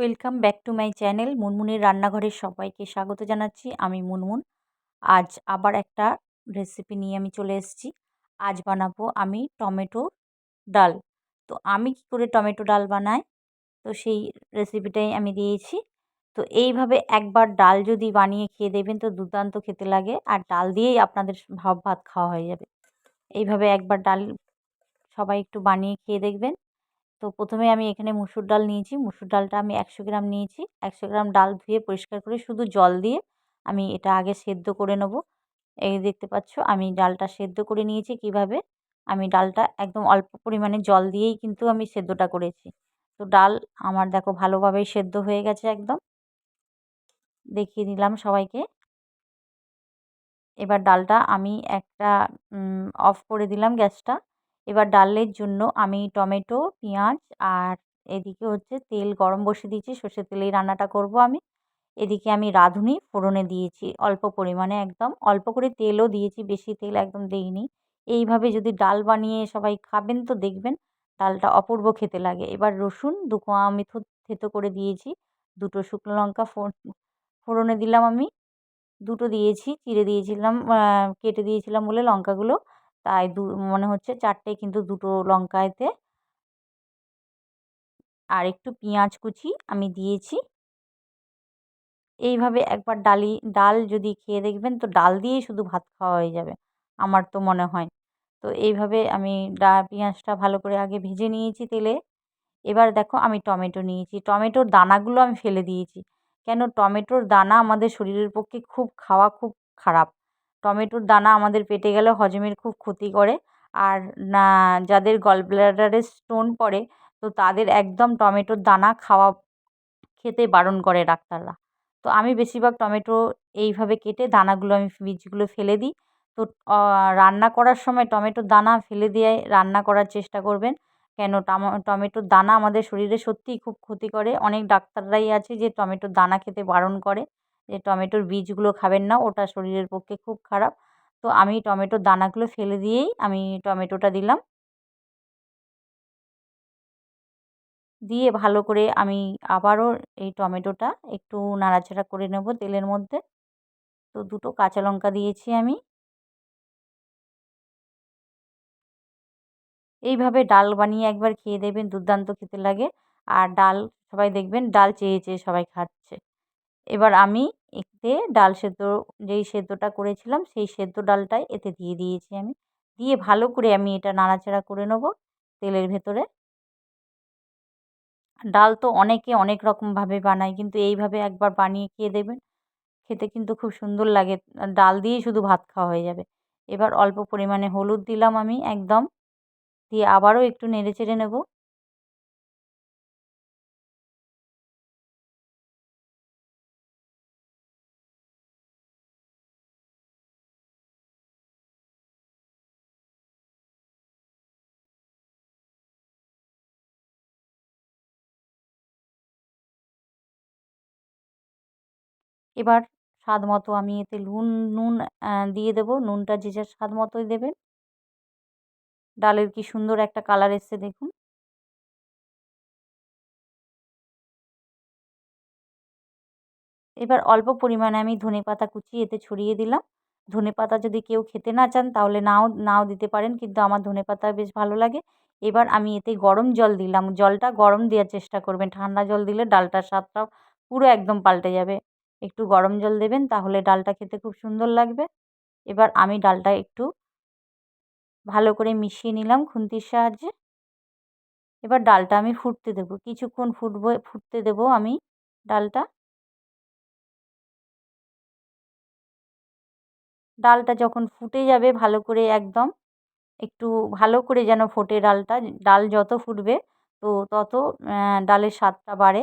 Welcome back to my channel মুনমুনের রান্নাঘরের সবাইকে স্বাগত জানাচ্ছি। আমি মুনমুন। আজ আবার একটা রেসিপি নিয়ে আমি চলে এসেছি। আজ বানাবো আমি টমেটো ডাল। তো আমি কি করে টমেটো ডাল বানাই? তো সেই রেসিপিটাই আমি দিয়েছি। তো এইভাবে একবার ডাল যদি বানিয়ে খেয়ে দেবেন তো দুর্দান্ত খেতে লাগে। আর ডাল দিয়েই আপনাদের ভাব ভাত খাওয়া হয়ে যাবে। এইভাবে একবার ডাল সবাই একটু বানিয়ে খেয়ে দেখবেন। তো প্রথমে আমি এখানে মুসুর ডাল নিয়েছি। মুসুর ডালটা আমি একশো গ্রাম নিয়েছি। একশো গ্রাম ডাল ধুয়ে পরিষ্কার করে শুধু জল দিয়ে আমি এটা আগে সেদ্ধ করে নেব। এই দেখতে পাচ্ছ আমি ডালটা সেদ্ধ করে নিয়েছি কীভাবে? আমি ডালটা একদম অল্প পরিমাণে জল দিয়েই কিন্তু আমি সেদ্ধটা করেছি। তো ডাল আমার দেখো ভালোভাবেই সেদ্ধ হয়ে গেছে একদম। দেখিয়ে দিলাম সবাইকে। এবার ডালটা আমি একটা অফ করে দিলাম গ্যাসটা। এবার ডালের জন্য আমি টমেটো, পেঁয়াজ আর এদিকে হচ্ছে তেল গরম বসে দিয়েছি। সর্ষের তেলেই রান্নাটা করব আমি। এদিকে আমি রাঁধুনি, ফোড়নে দিয়েছি অল্প পরিমাণে একদম। অল্প করে তেলও দিয়েছি, বেশি তেল একদম দেইনি। এইভাবে যদি ডাল বানিয়ে সবাই খাবেন তো দেখবেন ডালটা অপূর্ব খেতে লাগে। এবার রসুন, দু কোয়া আমি থেতো করে দিয়েছি, দুটো শুকনো লঙ্কা ফোড়নে দিলাম আমি। দুটো দিয়েছি, চিড়ে দিয়েছিলাম কেটে দিয়েছিলাম বলে লঙ্কাগুলো। তাই দু, মনে হচ্ছে চারটে কিন্তু দুটো লঙ্কা এতে আর একটু পেঁয়াজ কুচি আমি দিয়েছি। এইভাবে একবার ডালি, ডাল যদি খেয়ে দেখবেন তো ডাল দিয়েই শুধু ভাত খাওয়া হয়ে যাবে, আমার তো মনে হয়। তো এইভাবে আমি ডা, পেঁয়াজটা ভালো করে আগে ভেজে নিয়েছি তেলে। এবার দেখো আমি টমেটো নিয়েছি। টমেটোর দানাগুলো আমি ফেলে দিয়েছি। কেন টমেটোর দানা আমাদের শরীরের পক্ষে খুব, খাওয়া খুব খারাপ। টমেটোর দানা আমাদের পেটে গেলে হজমের খুব ক্ষতি করে। আর না, যাদের গলব্লাডারে স্টোন পড়ে, তো তাদের একদম টমেটোর দানা খাওয়া খেতে বারণ করে ডাক্তাররা। তো আমি বেশিরভাগ টমেটো এইভাবে কেটে দানাগুলো আমি বীজগুলো ফেলে দিই। তো রান্না করার সময় টমেটোর দানা ফেলে দিয়ে রান্না করার চেষ্টা করবেন। কেন টমেটোর দানা আমাদের শরীরে সত্যিই খুব ক্ষতি করে। অনেক ডাক্তাররাই আছে যে টমেটোর দানা খেতে বারণ করে। যে টমেটোর বীজগুলো খাবেন না, ওটা শরীরের পক্ষে খুব খারাপ। তো আমি টমেটোর দানাগুলো ফেলে দিয়েই আমি টমেটোটা দিলাম। দিয়ে ভালো করে আমি আবারও এই টমেটোটা একটু নাড়াচাড়া করে নেব তেলের মধ্যে। তো দুটো কাঁচা লঙ্কা দিয়েছি আমি। এইভাবে ডাল বানিয়ে একবার খেয়ে দেবেন দুর্দান্ত খেতে লাগে। আর ডাল, সবাই দেখবেন ডাল চেয়ে চেয়ে সবাই খাচ্ছে। এবার আমি এতে ডাল সেদ্ধ, যেই সেদ্ধটা করেছিলাম, সেই সেদ্ধ ডালটাই এতে দিয়ে দিয়েছি আমি। দিয়ে ভালো করে আমি এটা নাড়াচাড়া করে নেব তেলের ভেতরে। ডাল তো অনেকে অনেক রকমভাবে বানায়, কিন্তু এইভাবে একবার বানিয়ে খেয়ে দেবেন খেতে কিন্তু খুব সুন্দর লাগে। ডাল দিয়েই শুধু ভাত খাওয়া হয়ে যাবে। এবার অল্প পরিমাণে হলুদ দিলাম আমি একদম। দিয়ে আবারও একটু নেড়ে চেড়ে নেব। এবার স্বাদ মতো আমি এতে নুন নুন দিয়ে দেবো। নুনটা যে যার স্বাদ মতোই দেবেন। ডালের কি সুন্দর একটা কালার এসছে দেখুন। এবার অল্প পরিমাণে আমি ধনে পাতা কুচি এতে ছড়িয়ে দিলাম। ধনে পাতা যদি কেউ খেতে না চান তাহলে নাও নাও দিতে পারেন কিন্তু আমার ধনে পাতা বেশ ভালো লাগে। এবার আমি এতে গরম জল দিলাম। জলটা গরম দেওয়ার চেষ্টা করবেন। ঠান্ডা জল দিলে ডালটার স্বাদটাও পুরো একদম পাল্টে যাবে। একটু গরম জল দেবেন, তাহলে ডালটা খেতে খুব সুন্দর লাগবে। এবার আমি ডালটা একটু ভালো করে মিশিয়ে নিলাম খুন্তির সাহায্যে। এবার ডালটা আমি ফুটতে দেবো, কিছুক্ষণ ফুটবো, ফুটতে দেবো আমি ডালটা। ডালটা যখন ফুটে যাবে ভালো করে একদম, একটু ভালো করে যেন ফোটে ডালটা, ডাল যত ফুটবে তো তত ডালের স্বাদটা বাড়ে।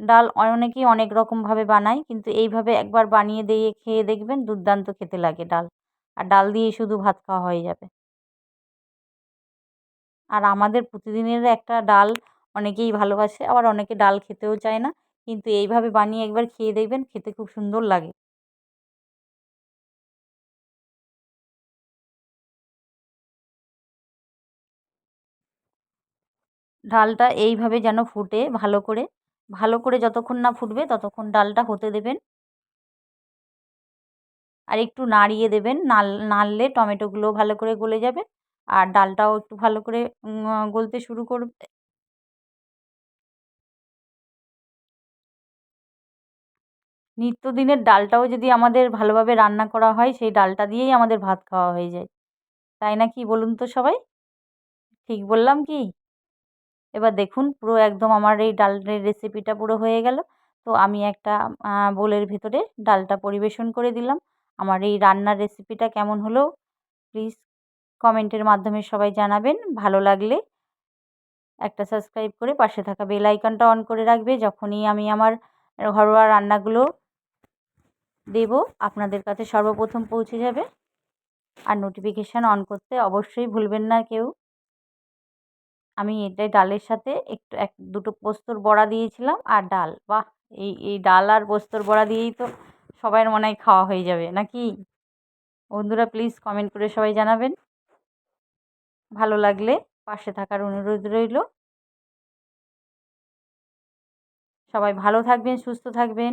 ডাল অনেকেই অনেক রকমভাবে বানায়, কিন্তু এইভাবে একবার বানিয়ে দিয়ে খেয়ে দেখবেন দুর্দান্ত খেতে লাগে ডাল। আর ডাল দিয়ে শুধু ভাত খাওয়া হয়ে যাবে। আর আমাদের প্রতিদিনের একটা ডাল অনেকেই ভালোবাসে, আবার অনেকে ডাল খেতেও চায় না, কিন্তু এইভাবে বানিয়ে একবার খেয়ে দেখবেন খেতে খুব সুন্দর লাগে। ডালটা এইভাবে যেন ফুটে ভালো করে ভালো করে যতক্ষণ না ফুটবে ততক্ষণ ডালটা হতে দেবেন। আর একটু নাড়িয়ে দেবেন, নাল, নাড়লে টমেটোগুলো ভালো করে গলে যাবে আর ডালটাও একটু ভালো করে গলতে শুরু করবে। নিত্যদিনের ডালটাও যদি আমাদের ভালোভাবে রান্না করা হয় সেই ডালটা দিয়েই আমাদের ভাত খাওয়া হয়ে যায়। তাই না কি বলুন তো সবাই? ঠিক বললাম কি? এবার দেখুন পুরো একদম আমার এই ডালের রেসিপিটা পুরো হয়ে গেল। তো আমি একটা বোলের ভেতরে ডালটা পরিবেশন করে দিলাম। আমার এই রান্নার রেসিপিটা কেমন হলো প্লিজ কমেন্টের মাধ্যমে সবাই জানাবেন। ভালো লাগলে একটা সাবস্ক্রাইব করে পাশে থাকা বেল আইকনটা অন করে রাখবে। যখনই আমি আমার ঘরোয়া রান্নাগুলো দেব, আপনাদের কাছে সর্বপ্রথম পৌঁছে যাবে। আর নোটিফিকেশান অন করতে অবশ্যই ভুলবেন না কেউ। আমি এটাই ডালের সাথে একটু, এক, দুটো পোস্তর বড়া দিয়েছিলাম আর ডাল। বাহ! এই এই ডাল আর পোস্তর বড়া দিয়েই তো সবাইয়ের মনে হয় খাওয়া হয়ে যাবে, নাকি? বন্ধুরা প্লিজ কমেন্ট করে সবাই জানাবেন। ভালো লাগলে পাশে থাকার অনুরোধ রইল। সবাই ভালো থাকবেন, সুস্থ থাকবেন।